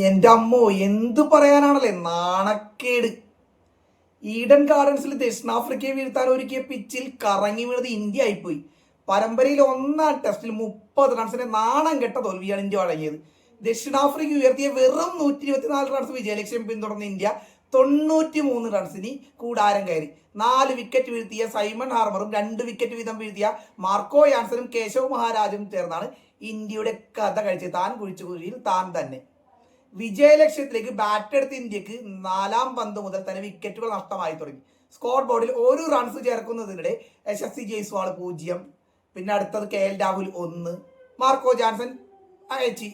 എന്റെ അമ്മോ എന്ത് പറയാനാണല്ലേ? നാണക്കേട്. ഈഡൻ ഗാർഡൻസിൽ ദക്ഷിണാഫ്രിക്കയെ വീഴ്ത്താൻ ഒരുക്കിയ പിച്ചിൽ കറങ്ങി വീണത് ഇന്ത്യ ആയിപ്പോയി. പരമ്പരയിൽ ഒന്നാം ടെസ്റ്റിൽ മുപ്പത് റൺസിന്റെ നാണം കെട്ട തോൽവിയാണ് ഇന്ത്യ വഴങ്ങിയത്. ദക്ഷിണാഫ്രിക്ക ഉയർത്തിയ വെറും നൂറ്റി ഇരുപത്തിനാല് റൺസ് വിജയലക്ഷ്യം പിന്തുടർന്ന ഇന്ത്യ തൊണ്ണൂറ്റി മൂന്ന് റൺസിന് കൂടാരം കയറി. നാല് വിക്കറ്റ് വീഴ്ത്തിയ സൈമൺ ഹാർമറും രണ്ട് വിക്കറ്റ് വീതം വീഴ്ത്തിയ മാർക്കോ യാൻസനും കേശവ് മഹാരാജും ചേർന്നാണ് ഇന്ത്യയുടെ കഥ കഴിച്ചത്. താൻ കുഴിച്ചു കുഴിയിൽ താൻ തന്നെ. വിജയലക്ഷ്യത്തിലേക്ക് ബാറ്റ് എടുത്ത ഇന്ത്യയ്ക്ക് നാലാം പന്ത് മുതൽ തന്നെ വിക്കറ്റുകൾ നഷ്ടമായി തുടങ്ങി. സ്കോർ ബോർഡിൽ ഒരു റൺസ് ചേർക്കുന്നതിനിടെ യശസ്വി ജയ്സ്വാൾ പൂജ്യം. പിന്നെ അടുത്തത് കെ എൽ രാഹുൽ ഒന്ന്. മാർക്കോ ജാൻസൺ അയച്ചി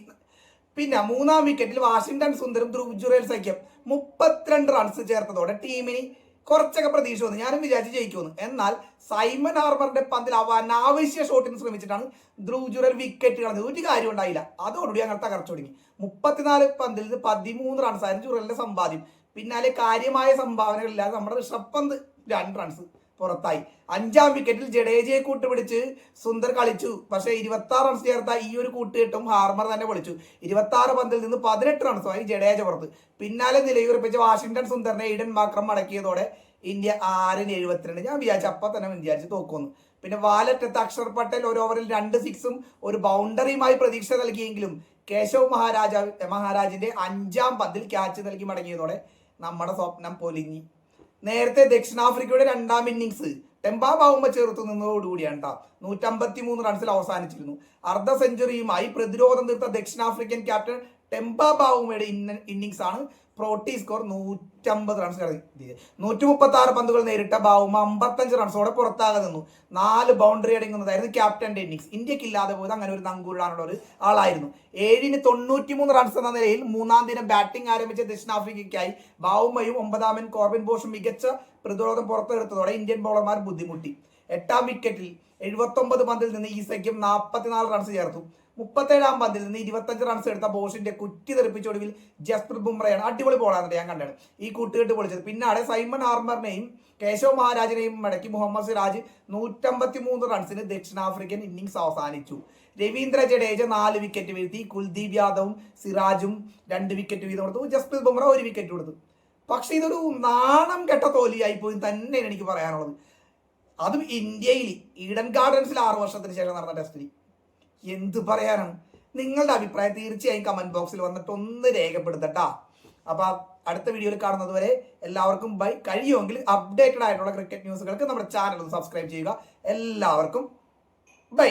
പിന്നെ മൂന്നാം വിക്കറ്റിൽ വാഷിംഗ്ടൺ സുന്ദരം ധ്രുവ് ജുറേൽ സഖ്യം മുപ്പത്തിരണ്ട് റൺസ് ചേർത്തതോടെ ടീമിന് കുറച്ചൊക്കെ പ്രതീക്ഷ വന്നു. ഞാനും വിചാരിച്ച് ജയിക്കുമെന്ന് എന്നാൽ സൈമൻ ആർമറിന്റെ പന്തിൽ അനാവശ്യ ഷോട്ടിന് ശ്രമിച്ചിട്ടാണ് ധ്രുവ് ജുറൽ വിക്കറ്റ് കളഞ്ഞത്. ഒരു കാര്യം ഉണ്ടായില്ല. അതോടുകൂടി അങ്ങനെ തകർച്ചു തുടങ്ങി. മുപ്പത്തിനാല് പന്തിൽ ഇത് പതിമൂന്ന് റൺസ് ആയിരുന്നു ജുറലിന്റെ സമ്പാദ്യം. പിന്നാലെ കാര്യമായ സംഭാവനകളില്ലാതെ നമ്മുടെ ഋഷഭ് പന്ത് രണ്ട് റൺസ് പുറത്തായി. അഞ്ചാം വിക്കറ്റിൽ ജഡേജയെ കൂട്ടുപിടിച്ച് സുന്ദർ കളിച്ചു. പക്ഷേ ഇരുപത്തി ആറ് റൺസ് ചേർത്ത ഈ ഒരു കൂട്ടുകെട്ടും ഹാർമർ തന്നെ വിളിച്ചു ഇരുപത്തി ആറ് പന്തിൽ നിന്ന് പതിനെട്ട് റൺസ് ആയി ജഡേജ പുറത്ത്. പിന്നാലെ നിലയുറപ്പിച്ച വാഷിംഗ്ടൺ സുന്ദറിനെ ഈഡൻ മാക്രം മടക്കിയതോടെ ഇന്ത്യ ആറിന് എഴുപത്തിരണ്ട്. ഞാൻ വിചാരിച്ചു അപ്പം തന്നെ വിചാരിച്ച് തോക്കുന്നു പിന്നെ വാലറ്റത്ത് അക്ഷർ പട്ടേൽ ഒരു ഓവറിൽ രണ്ട് സിക്സും ഒരു ബൗണ്ടറിയുമായി പ്രതീക്ഷ നൽകിയെങ്കിലും കേശവ് മഹാരാജ മഹാരാജിന്റെ അഞ്ചാം പന്തിൽ ക്യാച്ച് നൽകി മടങ്ങിയതോടെ നമ്മുടെ സ്വപ്നം പൊലിഞ്ഞി. നേരത്തെ ദക്ഷിണാഫ്രിക്കയുടെ രണ്ടാം ഇന്നിങ്സ് ടെമ്പാ ബാവുമ്പ ചേർത്ത് നിന്നതോടുകൂടിയാണ് കേട്ടോ നൂറ്റമ്പത്തി മൂന്ന് റൺസിൽ അവസാനിച്ചിരുന്നു. അർദ്ധ സെഞ്ചുറിയുമായി പ്രതിരോധം തീർത്ത ദക്ഷിണാഫ്രിക്കൻ ക്യാപ്റ്റൻ ടെമ്പാ ബാവുമയുടെ ഇന്നിങ്സ് ആണ്. പ്രോട്ടി സ്കോർ നൂറ്റമ്പത് റൺസ് നൂറ്റി മുപ്പത്തി ആറ് പന്തുകൾ നേരിട്ട ബാവുമ അമ്പത്തഞ്ച് റൺസോടെ പുറത്താകെ നിന്നു. നാല് ബൗണ്ടറി അടങ്ങുന്നതായിരുന്നു ക്യാപ്റ്റന്റെ ഇന്നിങ്സ് ഇന്ത്യയ്ക്ക് ഇല്ലാതെ പോയത് അങ്ങനെ ഒരു നങ്കൂരിടാനുള്ള ഒരു ആളായിരുന്നു. ഏഴിന് തൊണ്ണൂറ്റി മൂന്ന് റൺസ് എന്ന നിലയിൽ മൂന്നാം ദിനം ബാറ്റിംഗ് ആരംഭിച്ച ദക്ഷിണാഫ്രിക്കയ്ക്കായി ബാവുമയും ഒമ്പതാമൻ കോർബിൻ ബോഷും മികച്ച പ്രതിരോധം പുറത്തെടുത്തതോടെ ഇന്ത്യൻ ബൗളർമാർ ബുദ്ധിമുട്ടി. എട്ടാം വിക്കറ്റിൽ എഴുപത്തൊമ്പത് പന്തിൽ നിന്ന് ഈസയ്ക്കും നാൽപ്പത്തിനാല് റൺസ് ചേർത്തു. മുപ്പത്തേഴാം പന്തിൽ നിന്ന് ഇരുപത്തഞ്ച് റൺസ് എടുത്ത ബോഷിന്റെ കുറ്റി തെറിപ്പിച്ചൊടുവിൽ ജസ്പ്രീത് ബുംറയാണ് അടിപൊളി ബോളാണ് ഞാൻ കണ്ടത് ഈ കൂട്ടുകെട്ട് പൊളിച്ചത്. പിന്നാലെ സൈമൺ ആർമറിനെയും കേശവ് മഹാരാജിനെയും മടക്കി മുഹമ്മദ് സിറാജ് നൂറ്റമ്പത്തി മൂന്ന് റൺസിന് ദക്ഷിണാഫ്രിക്കൻ ഇന്നിംഗ്സ് അവസാനിച്ചു. രവീന്ദ്ര ജഡേജ നാല് വിക്കറ്റ് വീഴ്ത്തി. കുൽദീപ് യാദവും സിറാജും രണ്ട് വിക്കറ്റ് വീതം കൊടുത്തു. ജസ്പ്രീത് ബുംറ ഒരു വിക്കറ്റ് കൊടുത്തു. പക്ഷെ ഇതൊരു നാണം കെട്ട തോലിയായി പോയി തന്നെയാണ് എനിക്ക് പറയാനുള്ളത്. അതും ഇന്ത്യയിൽ ഈഡൻ ഗാർഡൻസിൽ ആറു വർഷത്തിന് ശേഷം നടന്ന ടെസ്റ്റിൽ എന്ത് പറയാനാണ്? നിങ്ങളുടെ അഭിപ്രായം തീർച്ചയായും കമന്റ് ബോക്സിൽ വന്നിട്ട് ഒന്ന് രേഖപ്പെടുത്തട്ടാ. അപ്പോൾ അടുത്ത വീഡിയോയിൽ കാണുന്നത് വരെ എല്ലാവർക്കും ബൈ കഴിയുമെങ്കിൽ അപ്ഡേറ്റഡ് ആയിട്ടുള്ള ക്രിക്കറ്റ് ന്യൂസുകൾക്ക് നമ്മുടെ ചാനൽ ഒന്ന് സബ്സ്ക്രൈബ് ചെയ്യുക. എല്ലാവർക്കും ബൈ